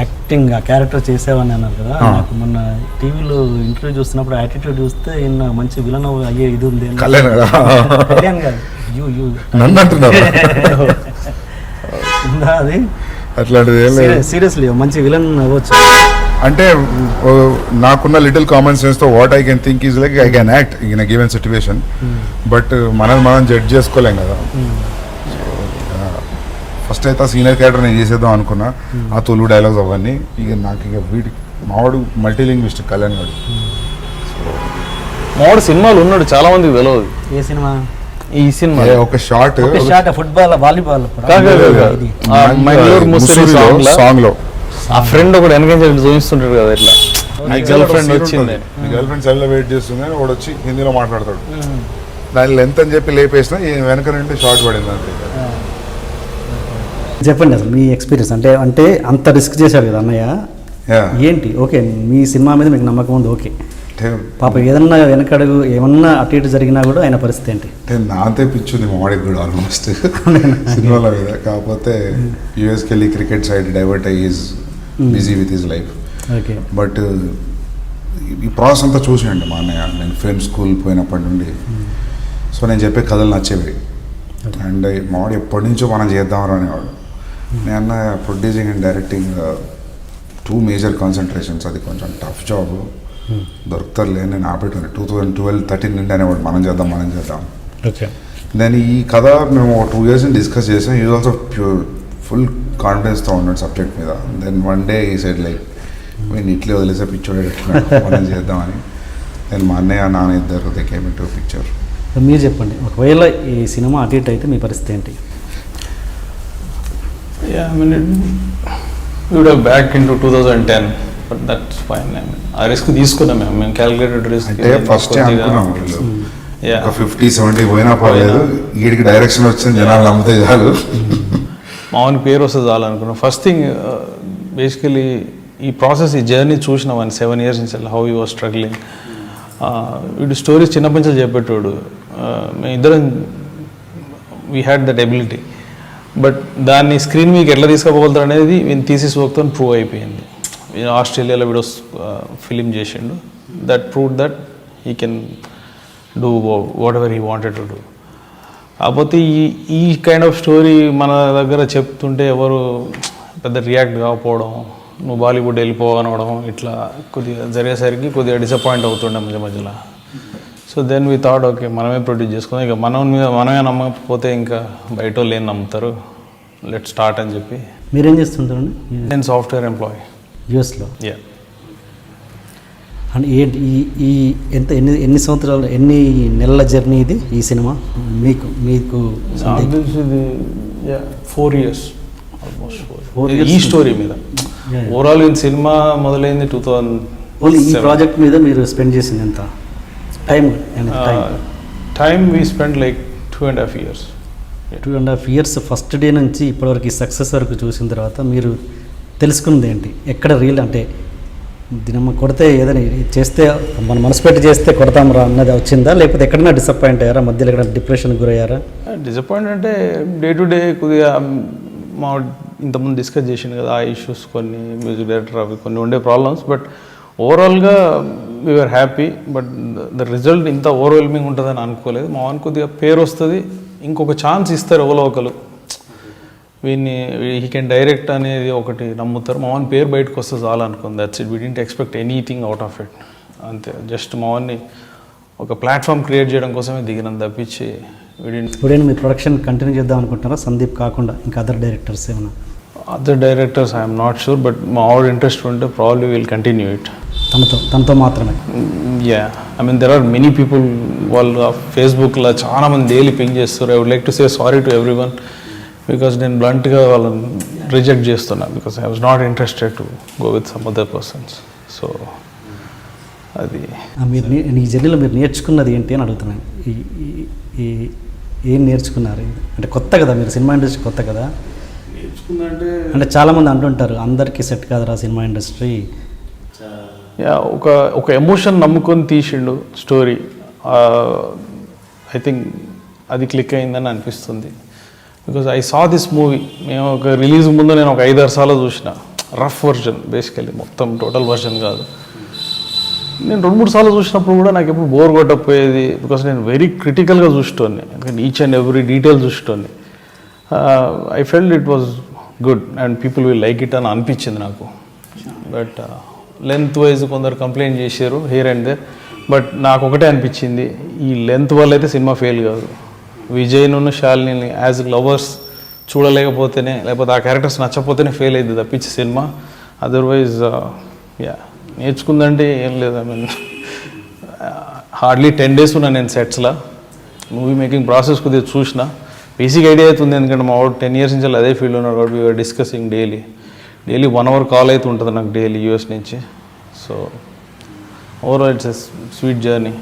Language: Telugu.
యాక్టింగ్ ఆ క్యారెక్టర్ చేసేవని అన్నారు కదా. నాకు మొన్న టీవీలో ఇంటర్వ్యూ చూస్తున్నప్పుడు యాటిట్యూడ్ చూస్తే ఈయన మంచి విలన్ అయ్యే ఇది ఉంది. కళ్యాణ్ కదా? కళ్యాణ్ గారు. యూ యూ నన్ను అంటున్నారు ఉందా అది? అట్లాంటిది సీరియస్లీ మంచి విలన్ అవ్వచ్చు. అంటే నాకున్న little common సెన్స్తో what I can think is like I can act in given situation but మనం మనం జడ్జ్ చేసుకోలేం కదా. ఫస్ట్ అయితే ఆ సీనియర్ క్యారెక్టర్ నేను చేసేద్దాం అనుకున్నా. ఆ తొలుగు డైలాగ్స్ అవన్నీ. ఇక నాకు ఇక వీడి మావాడు మల్టీ లింగ్విస్ట్ కళ్యాణ్ గారు మావాడు సినిమాలు ఉన్నాడు చాలా మందికి తెలియదు ఏ సినిమా? ఈ సినిమా. ఏ ఒక short shot football volleyball song లా సాంగ్లో ఆ ఫ్రెండ్ ఒకటి వెనక చూపిస్తుంటాడు కదా ఇట్లా. మీ గర్ల్ ఫ్రెండ్ వచ్చింది. మీ గర్ల్ ఫ్రెండ్ సెల్ వెయిట్ చేస్తుంది వాడు వచ్చి హిందీలో మాట్లాడతాడు. దాని లెంత్ అని చెప్పి లేపేసిన ఈ వెనక నుండి షార్ట్ పడింది అంతే. చెప్పండి అసలు మీ ఎక్స్పీరియన్స్. అంటే అంటే అంత రిస్క్ చేశారు కదా అన్నయ్య? ఏంటి? ఓకే మీ సినిమా మీద మీకు నమ్మకం ఉంది ఓకే. పాప ఏదన్నా వెనకడుగు ఏమన్నా అటు ఇటు జరిగినా కూడా ఆయన పరిస్థితి ఏంటి? అంటే నాంతే పిచ్చుంది మావాడికి కూడా ఆల్మోస్ట్ సినిమాల మీద. కాకపోతే యూఎస్కి వెళ్ళి క్రికెట్ సైడ్ డైవర్ట్ అయ్యి busy with his life okay. But ఈ ప్రాసెస్ అంతా చూసాయండి మా అన్నయ్య. నేను ఫిల్మ్ స్కూల్ పోయినప్పటి నుండి. సో నేను చెప్పే కథలు నచ్చేవి. అండ్ మావాడు ఎప్పటి నుంచో మనం చేద్దామని అనేవాడు. నేను producing and directing two major concentrations అది కొంచెం టఫ్ జాబ్ దొరుకుతారులే నేను ఆపేటాను టూ థౌజండ్ ట్వెల్వ్ థర్టీన్ నుండి అనేవాడు మనం చేద్దాం మనం చేద్దాం. ఓకే. ఈ కథ మేము టూ ఇయర్స్ డిస్కస్ చేసాం. ఈ ఆల్సో ప్యూర్ ఫుల్ కాన్ఫిడెన్స్తో ఉన్నాడు సబ్జెక్ట్ మీద. దెన్ వన్ డే ఈ సైడ్ లైక్ నేను ఇట్లే వదిలేసే పిక్చర్ మనం చేద్దామని. నేను మా అన్నయ్య నాన్న ఇద్దరు దే కేమ్ టు పిక్చర్ మీరు చెప్పండి. ఒకవేళ ఈ సినిమా అటు ఇటు అయితే మీ పరిస్థితి ఏంటి? Yeah, I mean, it, we would have back into 2010, but that's fine. I mean, ఆ రిస్క్ తీసుకున్నాం మేము మేము క్యాలిక్యులేటెడ్ రిస్క్ అంటే ఫస్ట్ అనుకున్నాం వీళ్ళు. యా ఒక ఫిఫ్టీ సెవెంటీ పోయినా పర్లేదు. వీడికి డైరెక్షన్ వచ్చింది జనాలు నమ్మితే చాలు. మామూలు పేరు వస్తుంది చాలు అనుకున్నాం. ఫస్ట్ థింగ్ బేసికలీ ఈ ప్రాసెస్ ఈ జర్నీ చూసిన వన్ సెవెన్ ఇయర్స్ నుంచి హౌ యూ వాజ్ స్ట్రగ్లింగ్ వీడు స్టోరీస్ చిన్నప్పటి నుంచి చెప్పేటోడు. మేము ఇద్దరం we had that ability but దాన్ని స్క్రీన్ మీకు ఎట్లా తీసుకుపోగలుగుతారు అనేది వీని థీసిస్ వర్క్తో ప్రూవ్ అయిపోయింది. ఈయన ఆస్ట్రేలియాలో వీడో ఫిలిం చేసిండు. That prove that he can do whatever he wanted to do కాకపోతే ఈ ఈ కైండ్ ఆఫ్ స్టోరీ మన దగ్గర చెప్తుంటే ఎవరు పెద్ద రియాక్ట్ కాకపోవడం నువ్వు బాలీవుడ్ వెళ్ళిపోవనవడం ఇట్లా కొద్దిగా జరిగేసరికి కొద్దిగా డిసప్పాయింట్ అవుతుండే మధ్య మధ్యలో. So then we thought okay మనమే ప్రొడ్యూస్ చేసుకుందాం. ఇక మనం మీద మనమే నమ్మకపోతే ఇంకా బయట వాళ్ళు ఏం నమ్ముతారు? లెట్ స్టార్ట్ అని చెప్పి. మీరేం చేస్తుంటారండి నేను సాఫ్ట్వేర్ ఎంప్లాయీ యూఎస్లో యా అంటే ఏంటి ఈ ఈ ఎంత ఎన్ని ఎన్ని సంవత్సరాలు ఎన్ని నెలల జర్నీ ఇది ఈ సినిమా? మీకు మీకు ఫోర్ ఇయర్స్ ఆల్మోస్ట్ ఫోర్ ఈ స్టోరీ మీద. ఓవరాల్ ఈ సినిమా మొదలైంది టూ థౌజండ్ ఓన్లీ ఈ ప్రాజెక్ట్ మీద మీరు స్పెండ్ చేసింది ఎంత? Time time time we spend like two and half years two and half years first day నుంచి ఇప్పటివరకు ఈ సక్సెస్ వరకు చూసిన తర్వాత మీరు తెలుసుకున్నది ఏంటి? ఎక్కడ రీల్ అంటే దినమ్మ కొడితే ఏదైనా చేస్తే మన మనసు పెట్టి చేస్తే కొడతాం రా అన్నది వచ్చిందా? లేకపోతే ఎక్కడైనా డిసప్పాయింట్ అయ్యారా? మధ్యలో ఎక్కడ డిప్రెషన్కి గురయ్యారా? డిసప్పాయింట్ అంటే డే టు డే కొద్దిగా మా ఇంతకుముందు డిస్కస్ చేసింది కదా ఆ ఇష్యూస్ కొన్ని మ్యూజిక్ డైరెక్టర్ అవి కొన్ని ఉండే ప్రాబ్లమ్స్ బట్ ఓవరాల్గా we are happy but the result ఇంత ఓవర్వెల్మింగ్ ఉంటుందని అనుకోలేదు. మా వానికి కొద్దిగా పేరు వస్తుంది ఇంకొక ఛాన్స్ ఇస్తారు ఎవరో ఒకరు. వీడిని హీ కెన్ డైరెక్ట్ అనేది ఒకటి నమ్ముతారు. మా వాని పేరు బయటకు వస్తే చాలా అనుకుంది. That's it we didn't expect anything out of it అంతే. జస్ట్ మా వాన్ని ఒక ప్లాట్ఫామ్ క్రియేట్ చేయడం కోసమే దిగినం తప్పించి ఇప్పుడైనా మీరు ప్రొడక్షన్ కంటిన్యూ చేద్దాం అనుకుంటున్నారా? సందీప్ కాకుండా ఇంకా అదర్ డైరెక్టర్స్ ఏమైనా? Other directors I'm not sure but మా ఆవిడ ఇంట్రెస్ట్ ఉంటే ప్రాబ్లీ విల్ కంటిన్యూ ఇట్ తనతో తనతో మాత్రమే. Yeah I mean there are many people వాళ్ళు ఫేస్బుక్లో చాలా మంది డైలీ పింగ్ చేస్తారు. I would like to say sorry to everyone because నేను బ్లంట్గా వాళ్ళని రిజెక్ట్ చేస్తున్నా because I was not interested to go with some other persons so అది. మీరు నే- ఈ జర్నీలో మీరు నేర్చుకున్నది ఏంటి అని అడుగుతున్నాను ఈ ఏం నేర్చుకున్నారు? అంటే కొత్త కదా మీరు సినిమా ఇండస్ట్రీ కొత్త కదా? అంటే చాలామంది అంటుంటారు అందరికీ సెట్ కాదురా సినిమా ఇండస్ట్రీ. ఒక ఒక ఎమోషన్ నమ్ముకొని తీసిండు స్టోరీ ఐ థింక్ అది క్లిక్ అయిందని అనిపిస్తుంది. Because I saw this movie మేము ఒక రిలీజ్ ముందు నేను ఒక ఐదారు సార్లు చూసిన. రఫ్ వర్జన్ బేసికలీ మొత్తం టోటల్ వర్జన్ కాదు. నేను రెండు మూడు సార్లు చూసినప్పుడు కూడా నాకు ఎప్పుడు బోర్ కొట్టకపోయేది. బికాస్ నేను వెరీ క్రిటికల్గా చూసేటోని ఎందుకంటే each and every detail చూసేటోని I felt it was good and people will like it అని అనిపించింది నాకు. బట్ లెంత్ వైజ్ కొందరు కంప్లైంట్ చేశారు హియర్ అండ్ దే బట్ నాకు ఒకటే అనిపించింది ఈ లెంత్ వల్ల అయితే సినిమా ఫెయిల్ కాదు. విజయ్ను శాలిని యాజ్ లవర్స్ చూడలేకపోతేనే లేకపోతే ఆ క్యారెక్టర్స్ నచ్చకపోతేనే ఫెయిల్ అయింది తప్పించి సినిమా అదర్వైజ్ యా నేర్చుకుందంటే ఏం లేదు I mean hardly ten days ఉన్నా నేను సెట్స్లో మూవీ మేకింగ్ ప్రాసెస్ కొద్దిగా చూసిన. బేసిక్ ఐడియా అవుతుంది ఎందుకంటే మా వాడు టెన్ ఇయర్స్ నుంచి అదే ఫీల్డ్ ఉన్నాడు కాబట్టి we're discussing daily daily one hour call అయితే ఉంటుంది నాకు డైలీ యూఎస్ నుంచి. So overall it's a sweet journey